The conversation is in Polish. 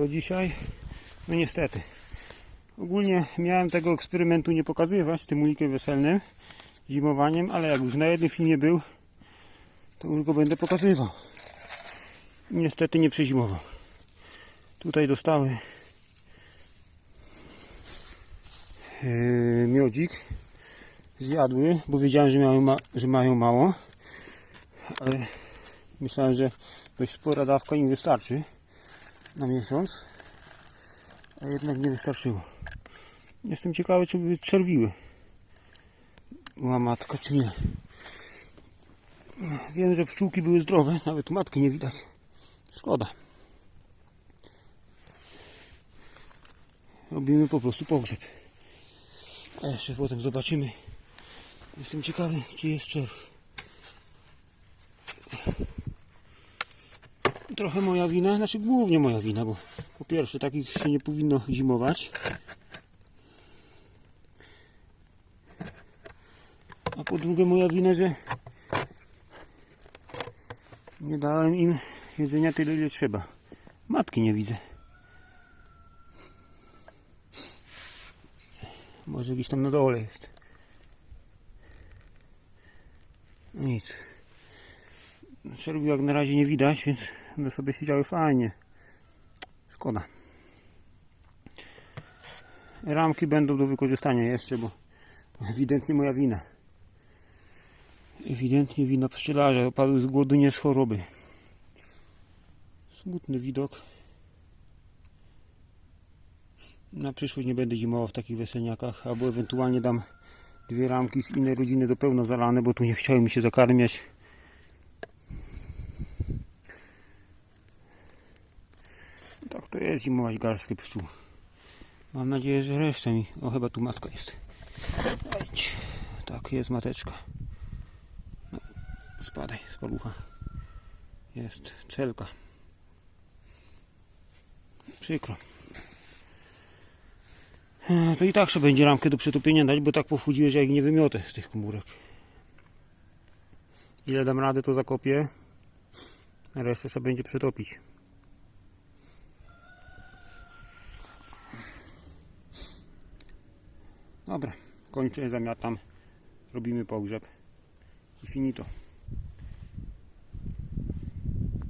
Co dzisiaj? No niestety. Ogólnie miałem tego eksperymentu nie pokazywać, tym ulikiem weselnym, zimowaniem, ale jak już na jednym filmie był, to już go będę pokazywał. Niestety nie przezimował. Tutaj dostały yy, miodzik. Zjadły, bo wiedziałem, że, miały ma, że mają mało. Ale myślałem, że dość spora dawka im wystarczy na miesiąc. A jednak nie wystarczyło. Jestem ciekawy, czy by czerwiły. Była matka, czy nie. Wiem, że pszczółki były zdrowe, nawet matki nie widać. Szkoda. Robimy po prostu pogrzeb. A jeszcze potem zobaczymy. Jestem ciekawy, gdzie jest czerw. Trochę moja wina, znaczy głównie moja wina, bo po pierwsze takich się nie powinno zimować. A po drugie moja wina, że nie dałem im jedzenia tyle ile trzeba. Matki nie widzę. Może gdzieś tam na dole jest. No nic. Czerwiu jak na razie nie widać, więc one sobie siedziały fajnie. Szkoda. Ramki będą do wykorzystania jeszcze, bo ewidentnie moja wina. Ewidentnie wina pszczelarza. Opadły z głodu, nie z choroby. Smutny widok. Na przyszłość nie będę zimował w takich weselniakach, albo ewentualnie dam dwie ramki z innej rodziny do pełna zalane, bo tu nie chciały mi się zakarmiać. Tak to jest zimować garstkę pszczół. Mam nadzieję, że resztę mi... O, chyba tu matka jest. Ejdź. Tak, jest mateczka. No, spadaj z. Jest celka. Przykro. E, To i tak trzeba będzie ramkę do przetopienia dać, bo tak pochudziłeś, że jak nie wymiotę z tych komórek. Ile dam radę, to zakopię. Resztę trzeba będzie przetopić. Dobra, kończę, zamiatam. Robimy pogrzeb. I finito.